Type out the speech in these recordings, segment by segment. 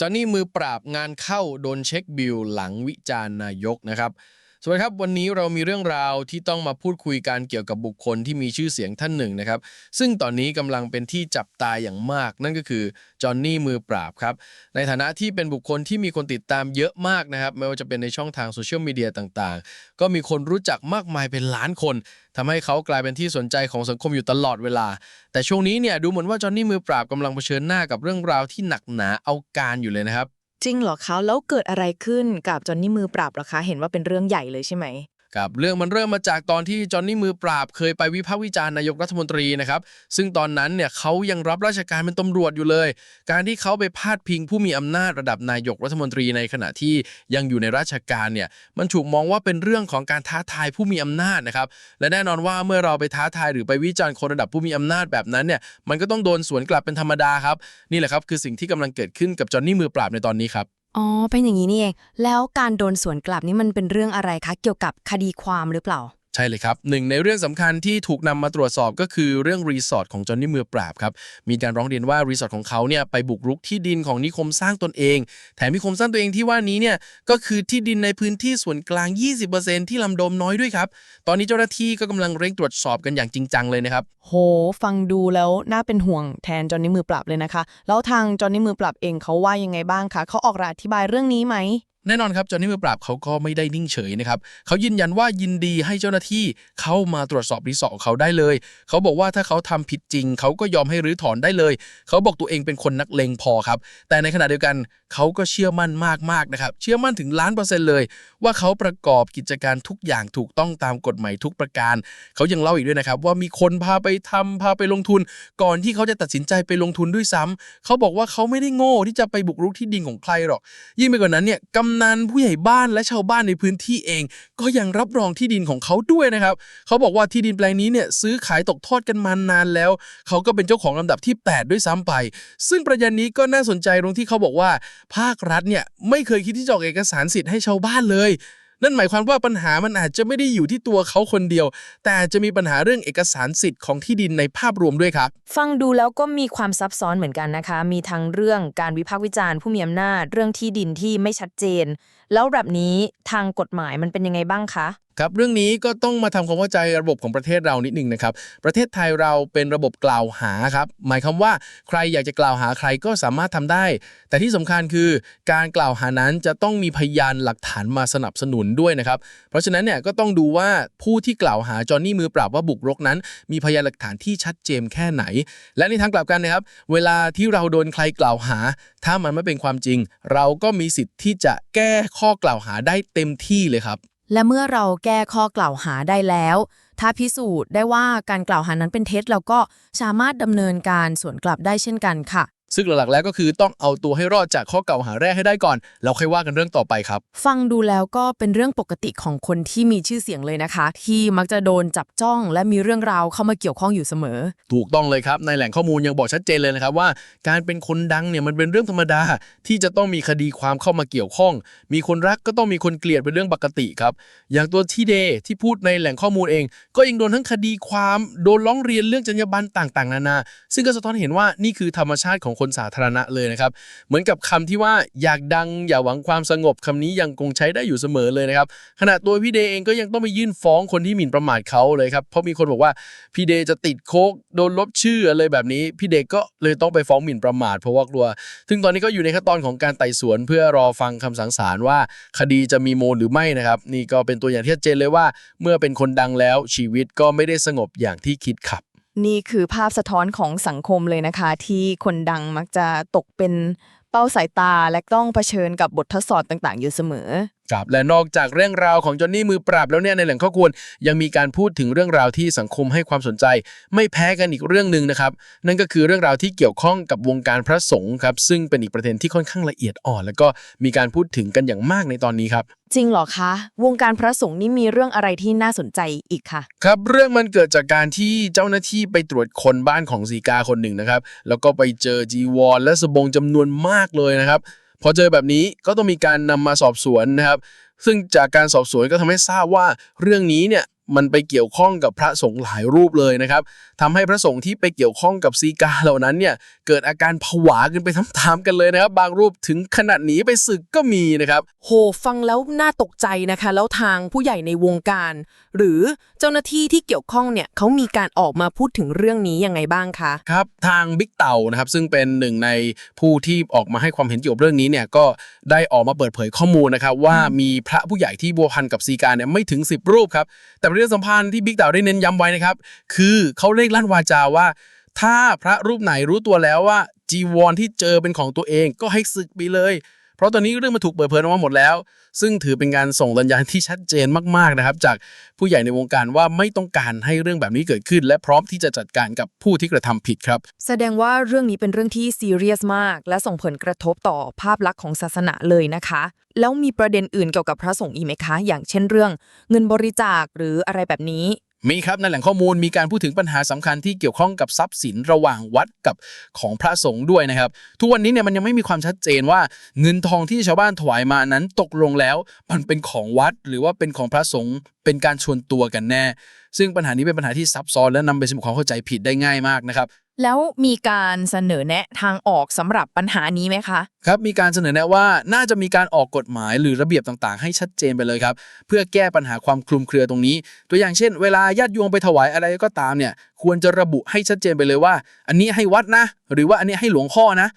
จอนนี่มือปราบงานเข้าโดนเช็คบิลหลังวิจารณ์นายกนะครับ สวัสดีครับวันนี้เรามีเรื่องราวที่ต้องมาพูดคุยกันเกี่ยวกับบุคคลที่มีชื่อเสียงท่านหนึ่งนะครับ ซึ่งตอนนี้กำลังเป็นที่จับตาอย่างมาก นั่นก็คือจอห์นนี่มือปราบครับในฐานะที่เป็นบุคคลที่มีคนติดตามเยอะมากนะครับ ไม่ว่าจะเป็นในช่องทางโซเชียลมีเดียต่างๆ ก็มีคนรู้จักมากมายเป็นล้านคนทำให้เขากลายเป็นที่สนใจของสังคมอยู่ตลอดเวลา แต่ช่วงนี้เนี่ยดูเหมือนว่าจอห์นนี่มือปราบกำลังเผชิญหน้ากับเรื่องราวที่หนักหนาเอาการอยู่เลยนะครับ จริงเหรอคะแล้วเกิดอะไรขึ้นกับจอนนี่มือปราบเหรอคะ เห็นว่าเป็นเรื่องใหญ่เลยใช่ไหม ครับเรื่องมันเริ่มมาจากตอนที่จอห์นนี่มือปราบเคยไปวิพากษ์วิจารณ์นายกรัฐมนตรีนะครับ ซึ่งตอนนั้นเนี่ยเขายังรับราชการเป็นตำรวจอยู่เลย การที่เขาไปพาดพิงผู้มีอำนาจระดับนายกรัฐมนตรีในขณะที่ยังอยู่ในราชการเนี่ยมันถูกมองว่าเป็นเรื่องของการท้าทายผู้มีอำนาจนะครับและแน่นอนว่าเมื่อเราไปท้าทายหรือไปวิจารณ์คนระดับผู้มีอำนาจแบบนั้นเนี่ยมันก็ต้องโดนสวนกลับเป็นธรรมดาครับนี่แหละครับคือสิ่งที่กำลังเกิดขึ้นกับจอห์นนี่มือปราบในตอนนี้ครับ อ๋อ เป็นอย่างนี้นี่เอง แล้วการโดนสวนกลับนี่มันเป็นเรื่องอะไรคะ เกี่ยวกับคดีความหรือเปล่า ใช่เลยครับหนึ่งในเรื่องสำคัญที่ถูกนำมาตรวจสอบก็คือเรื่องรีสอร์ทของจอห์นนี่มือปราบครับมีการร้องเรียนว่ารีสอร์ทของเขาเนี่ยไปบุกรุกที่ดินของนิคมสร้างตนเอง แถมนิคมสร้างตัวเองที่ว่านี้เนี่ยก็คือที่ดินในพื้นที่ส่วนกลาง 20%ที่ลำโดมน้อยด้วยครับตอนนี้เจ้าหน้าที่ก็กำลังเร่งตรวจสอบกันอย่างจริงจังเลยนะครับโห ฟังดูแล้วน่าเป็นห่วงแทนจอนนี่มือปราบเลยนะคะ แล้วทางจอนนี่มือปราบเองเขาว่ายังไงบ้างคะเขาออกราอธิบายเรื่องนี้ไหม แน่นอนครับจอห์นนี่มือปราบเขาก็ไม่ได้นิ่งเฉยนะครับเขายืนยันว่ายินดีให้เจ้าหน้าที่เข้ามาตรวจสอบรีสอร์ทของเขาได้เลย เขาบอกว่าถ้าเขาทำผิดจริง เขาก็ยอมให้รื้อถอนได้เลย เขาบอกตัวเองเป็นคนนักเลงพอครับ แต่ในขณะเดียวกันเขาก็เชื่อมั่นมากๆนะครับ เชื่อมั่นถึงล้านเปอร์เซ็นต์เลย ว่าเขาประกอบกิจการทุกอย่างถูกต้องตามกฎหมายทุกประการ เขายังเล่าอีกด้วยนะครับว่ามีคนพาไปทำพาไปลงทุน ก่อนที่เขาจะตัดสินใจไปลงทุนด้วยซ้ำเขาบอกว่าเขาไม่ได้โง่ที่จะไปบุกรุกที่ดินของใครหรอก ยิ่งไปกว่านั้นเนี่ยกำนันผู้ใหญ่บ้านและชาวบ้านในพื้นที่เอง ก็ยังรับรองที่ดินของเขาด้วยนะครับเขาบอกว่าที่ดินแปลงนี้เนี่ยซื้อขายตกทอดกันมานานแล้ว เขาก็เป็นเจ้าของลำดับที่ 8 ด้วยซ้ำไป ซึ่งประเด็นนี้ก็น่าสนใจตรงที่เขาบอกว่า ภาครัฐเนี่ยไม่เคยคิดที่จะออกเอกสารสิทธิ์ให้ชาวบ้านเลย นั่นหมายความว่าปัญหามันอาจจะไม่ได้อยู่ที่ตัวเขาคนเดียว แต่จจะมีปัญหาเรื่องเอกสารสิทธิ์ของที่ดินในภาพรวมด้วยครับ ฟังดูแล้วก็มีความซับซ้อนเหมือนกันนะคะ มีทั้งเรื่องการวิพากษ์วิจารณ์ผู้มีอำนาจ เรื่องที่ดินที่ไม่ชัดเจน แล้วแบบนี้ทางกฎหมายมันเป็นยังไงบ้างคะครับเรื่องนี้ก็ต้องมาทำความเข้าใจระบบของประเทศเรานิดนึงนะครับ ประเทศไทยเราเป็นระบบกล่าวหาครับ หมายความว่าใครอยากจะกล่าวหาใครก็สามารถทำได้ แต่ที่สำคัญคือการกล่าวหานั้นจะต้องมีพยานหลักฐานมาสนับสนุนด้วยนะครับ เพราะฉะนั้นเนี่ยก็ต้องดูว่าผู้ที่กล่าวหาจอห์นนี่มือปราบว่าบุกรุกนั้น มีพยานหลักฐานที่ชัดเจนแค่ไหน และในทางกลับกันนะครับ เวลาที่เราโดนใครกล่าวหา ถ้ามันไม่เป็นความจริง เราก็มีสิทธิ์ที่จะแก้ข้อข้อกล่าวหาได้เต็มที่เลยครับ และเมื่อเราแก้ข้อกล่าวหาได้แล้ว ถ้าพิสูจน์ได้ว่าการกล่าวหานั้นเป็นเท็จเราก็สามารถดำเนินการสวนกลับได้เช่นกันค่ะ ซึ่งหลักๆแล้วก็คือต้องเอาตัวให้รอดจากข้อกล่าวหาแรกให้ได้ก่อน แล้วค่อยว่ากันเรื่องต่อไปครับ ฟังดูแล้วก็เป็นเรื่องปกติของคนที่มีชื่อเสียงเลยนะคะ ที่มักจะโดนจับจ้อง และมีเรื่องราวเข้ามาเกี่ยวข้องอยู่เสมอ ถูกต้องเลยครับ ในแหล่งข้อมูลยังบอกชัดเจนเลยนะครับว่า การเป็นคนดังเนี่ยมันเป็นเรื่องธรรมดา ที่จะต้องมีคดีความเข้ามาเกี่ยวข้อง มีคนรักก็ต้องมีคนเกลียดเป็นเรื่องปกติครับ อย่างตัวที่เดย์ที่พูดในแหล่งข้อมูลเอง ก็ยังโดนทั้งคดีความ โดนร้องเรียนเรื่องจรรยาบรรณต่าง ๆ นานา ซึ่งก็สะท้อนให้เห็นว่านี่คือธรรมชาติของคนสาธารณะเลยนะครับ เหมือนกับคำที่ว่าอยากดังอย่าหวังความสงบคำนี้ยังคงใช้ได้อยู่เสมอเลยนะครับ ขณะตัวพี่เดย์เองก็ยังต้องไปยื่นฟ้องคนที่หมิ่นประมาทเขาเลยครับ เพราะมีคนบอกว่าพี่เดย์จะติดโคกโดนลบชื่ออะไรแบบนี้ พี่เดย์ก็เลยต้องไปฟ้องหมิ่นประมาทเพราะว่ากลัว ซึ่งตอนนี้ก็อยู่ในขั้นตอนของการไต่สวนเพื่อรอฟังคำสั่งศาลว่า คดีจะมีโมลหรือไม่นะครับ นี่ก็เป็นตัวอย่างที่ชัดเจนเลยว่า เมื่อเป็นคนดังแล้วชีวิตก็ไม่ได้สงบอย่างที่คิดครับ นี่คือภาพสะท้อนของสังคมเลยนะคะ ที่คนดังมักจะตกเป็นเป้าสายตาและต้องเผชิญกับบททดสอบต่างๆ อยู่เสมอครับและนอกจากเรื่องราวของจอห์นนี่มือปราบแล้วเนี่ยในแหล่งข้อควรยังมีการพูดถึงเรื่องราวที่สังคมให้ความสนใจ ไม่แพ้กันอีกเรื่องหนึ่งนะครับ นั่นก็คือเรื่องราวที่เกี่ยวข้องกับวงการพระสงฆ์ครับซึ่งเป็นอีกประเด็นที่ค่อนข้างละเอียดอ่อน แล้วก็มีการพูดถึงกันอย่างมากในตอนนี้ครับจริงเหรอคะ วงการพระสงฆ์นี่มีเรื่องอะไรที่น่าสนใจอีกคะครับเรื่องมันเกิดจากการที่เจ้าหน้าที่ไปตรวจคนบ้านของสีกาคนหนึ่งนะครับแล้วก็ไปเจอจีวรและสบงจำนวนมากเลยนะครับ พอเจอแบบนี้ก็ต้องมีการนำมาสอบสวนนะครับ ซึ่งจากการสอบสวนก็ทำให้ทราบว่าเรื่องนี้เนี่ย มันไปเกี่ยวข้องกับพระสงฆ์หลายรูปเลยนะครับทำให้พระสงฆ์ที่ไปเกี่ยวข้องกับซีกาเหล่านั้นเนี่ยเกิดอาการผวากันไปตามๆกันเลยนะครับ บางรูปถึงขนาดหนีไปศึกก็มีนะครับ โหฟังแล้วน่าตกใจนะคะ แล้วทางผู้ใหญ่ในวงการ หรือเจ้าหน้าที่ที่เกี่ยวข้องเนี่ยเขามีการออกมาพูดถึงเรื่องนี้ยังไงบ้างคะครับทางบิ๊กเต่านะครับซึ่งเป็นหนึ่งในผู้ที่ออกมาให้ความเห็นเกี่ยวกับเรื่องนี้เนี่ยก็ได้ออกมาเปิดเผยข้อมูลนะครับว่ามีพระผู้ใหญ่ที่บัวพันกับซีกาเนี่ยไม่ถึง 10 รูปครับแต่เรื่องสำคัญที่บิ๊กเต่าได้เน้นย้ำไว้นะครับ คือเขาเรียกลั่นวาจาว่า ถ้าพระรูปไหนรู้ตัวแล้วว่าจีวรที่เจอเป็นของตัวเองก็ให้ศึกไปเลย เพราะตอนนี้เรื่องมันถูกเปิดเผยออกมาหมดแล้ว ซึ่งถือเป็นการส่งสัญญาณที่ชัดเจนมากๆนะครับ จากผู้ใหญ่ในวงการว่าไม่ต้องการให้เรื่องแบบนี้เกิดขึ้น และพร้อมที่จะจัดการกับผู้ที่กระทำผิดครับ แสดงว่าเรื่องนี้เป็นเรื่องที่ซีเรียสมาก และส่งผลกระทบต่อภาพลักษณ์ของศาสนาเลยนะคะ แล้วมีประเด็นอื่นเกี่ยวกับพระสงฆ์อีกไหมคะ อย่างเช่นเรื่อง เงินบริจาคหรืออะไรแบบนี้ มีครับในแหล่งข้อมูลมีการพูดถึงปัญหาสำคัญที่เกี่ยวข้องกับทรัพย์สินระหว่างวัดกับของพระสงฆ์ด้วยนะครับ ทุกวันนี้เนี่ยมันยังไม่มีความชัดเจนว่าเงินทองที่ชาวบ้านถวายมานั้นตกลงแล้ว มันเป็นของวัดหรือว่าเป็นของพระสงฆ์เป็นการชวนตัวกันแน่ ซึ่งปัญหานี้เป็นปัญหาที่ซับซ้อนและนำไปสู่ความเข้าใจผิดได้ง่ายมากนะครับแล้วมีการเสนอแนะทางออกสำหรับปัญหานี้ไหมคะครับมีการเสนอแนะว่าน่าจะมีการออกกฎหมายหรือระเบียบต่างๆ ให้ชัดเจนไปเลยครับเพื่อแก้ปัญหาความคลุมเครือตรงนี้ ตัวอย่างเช่น เวลาญาติโยมไปถวายอะไรก็ตามเนี่ยควรจะระบุให้ชัดเจนไปเลยว่า อันนี้ให้วัดนะ หรือว่าอันนี้ให้หลวงพ่อนะ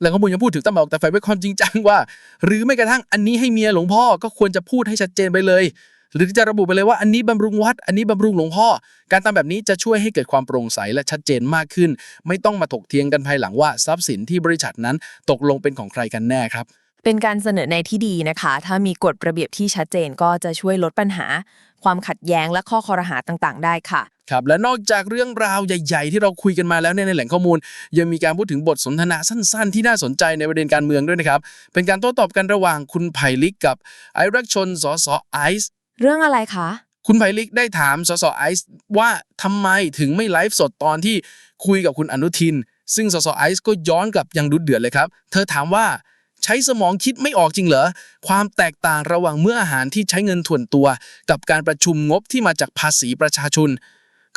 แหล่งข้อมูลยังพูดถึงตั้งบอกแต่ไฟไว้ความจริงจังว่า หรือไม่กระทั่งอันนี้ให้เมียหลวงพ่อก็ควรจะพูดให้ชัดเจนไปเลย หรือจะระบุไปเลยว่าอันนี้บำรุงวัด อันนี้บำรุงหลวงพ่อ การทำแบบนี้จะช่วยให้เกิดความโปร่งใสและชัดเจนมากขึ้น ไม่ต้องมาถกเถียงกันภายหลังว่าทรัพย์สินที่บริษัทนั้นตกลงเป็นของใครกันแน่ครับเป็นการเสนอในที่ดีนะคะ ถ้ามีกฎระเบียบที่ชัดเจนก็จะช่วยลดปัญหา ความขัดแย้งและข้อคอรหาต่างๆ ได้ค่ะ ครับ และนอกจากเรื่องราวใหญ่ ๆ ที่เราคุยกันมาแล้วเนี่ยในแหล่งข้อมูล ยังมีการพูดถึงบทสนทนาสั้น ๆ ที่น่าสนใจในประเด็นการเมืองด้วยนะครับ เป็นการโต้ตอบกันระหว่างคุณไผ่ลิกกับไอรักชนสสไอซ์ เรื่องอะไรคะ คุณไผ่ลิกได้ถามสสไอซ์ว่าทำไมถึงไม่ไลฟ์สดตอนที่คุยกับคุณอนุทิน ซึ่งสสไอซ์ก็ย้อนกลับยังดุเดือดเลยครับ เธอถามว่าใช้สมองคิดไม่ออกจริงเหรอ ความแตกต่างระหว่างเมื่ออาหารที่ใช้เงินถ่วนตัว กับการประชุมงบที่มาจากภาษีประชาชน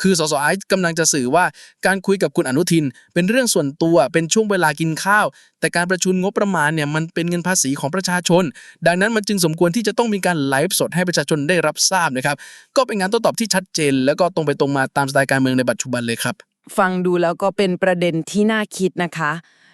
คือสสไอซ์กำลังจะสื่อว่าการคุยกับคุณอนุทิน เป็นเรื่องส่วนตัวเป็นช่วงเวลากินข้าว แต่การประชุมงบประมาณเนี่ยมันเป็นเงินภาษีของประชาชน ดังนั้นมันจึงสมควรที่จะต้องมีการไลฟ์สดให้ประชาชนได้รับทราบนะครับก็เป็นงานโต้ตอบที่ชัดเจน แล้วก็ตรงไปตรงมาตามสไตล์การเมืองในปัจจุบันเลยครับ ฟังดูแล้วก็เป็นประเด็นที่น่าคิดนะคะ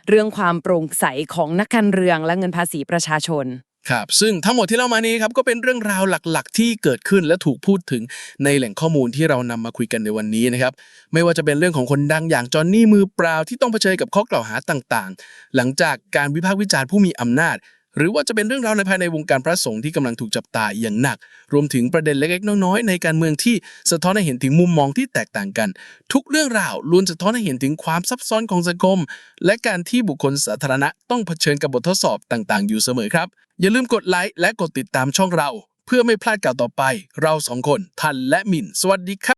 เรื่องความโปร่งใสของนักการเรืองและเงินภาษีประชาชน ครับซึ่งทั้งหมดที่เล่ามานี้ครับก็เป็นเรื่องราวหลักๆ ที่เกิดขึ้นและถูกพูดถึงในแหล่งข้อมูลที่เรานำมาคุยกันในวันนี้นะครับไม่ว่าจะเป็นเรื่องของคนดังอย่างจอห์นนี่มือเปล่าที่ต้องเผชิญกับข้อกล่าวหาต่างๆ หลังจากการวิพากษ์วิจารณ์ผู้มีอำนาจ หรือว่าจะเป็นเรื่องราวในภายในวงการพระสงฆ์ที่กำลังถูกจับตาอย่างหนัก รวมถึงประเด็นเล็กๆน้อยๆในการเมืองที่สะท้อนให้เห็นถึงมุมมองที่แตกต่างกัน ทุกเรื่องราวล้วนสะท้อนให้เห็นถึงความซับซ้อนของสังคม และการที่บุคคลสาธารณะต้องเผชิญกับบททดสอบต่าง ๆ อยู่เสมอครับ อย่าลืมกดไลค์และกดติดตามช่องเรา เพื่อไม่พลาดข่าวต่อไป เราสองคนทันและหมิ่นสวัสดีครับ